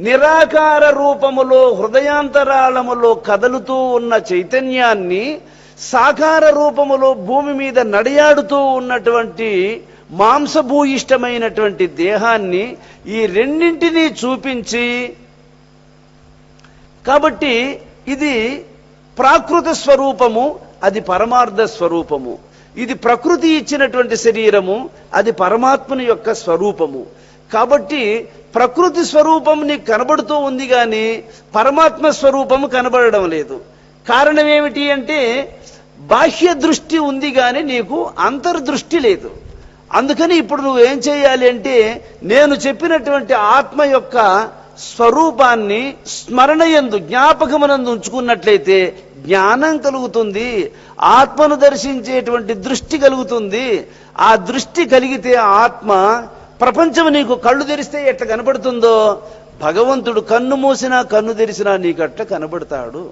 నిరాకార రూపములో హృదయాంతరాళములో కదులుతూ ఉన్న చైతన్యాన్ని సాకార రూపములో భూమి మీద నడియాడుతూ ఉన్నటువంటి మాంసభూయిష్టమైనటువంటి దేహాన్ని ఈ రెండింటినీ చూపించి కాబట్టి ఇది ప్రాకృత స్వరూపము అది పరమార్థ స్వరూపము. ఇది ప్రకృతి ఇచ్చినటువంటి శరీరము అది పరమాత్మని యొక్క స్వరూపము. కాబట్టి ప్రకృతి స్వరూపం నీకు కనబడుతూ ఉంది కానీ పరమాత్మ స్వరూపము కనబడడం లేదు. కారణం ఏమిటి అంటే బాహ్య దృష్టి ఉంది కానీ నీకు అంతర్దృష్టి లేదు. అందుకని ఇప్పుడు నువ్వు ఏం చేయాలి అంటే నేను చెప్పినటువంటి ఆత్మ యొక్క స్వరూపాన్ని స్మరణయందు జ్ఞాపకమునందు ఉంచుకున్నట్లయితే జ్ఞానం కలుగుతుంది ఆత్మను దర్శించేటువంటి దృష్టి కలుగుతుంది. ఆ దృష్టి కలిగితే ఆత్మ ప్రపంచం నీకు కళ్ళు తెరిస్తే ఎట్లా కనబడుతుందో? భగవంతుడు కన్ను మూసినా కన్ను తెరిచినా నీకట్ట కనబడతాడు.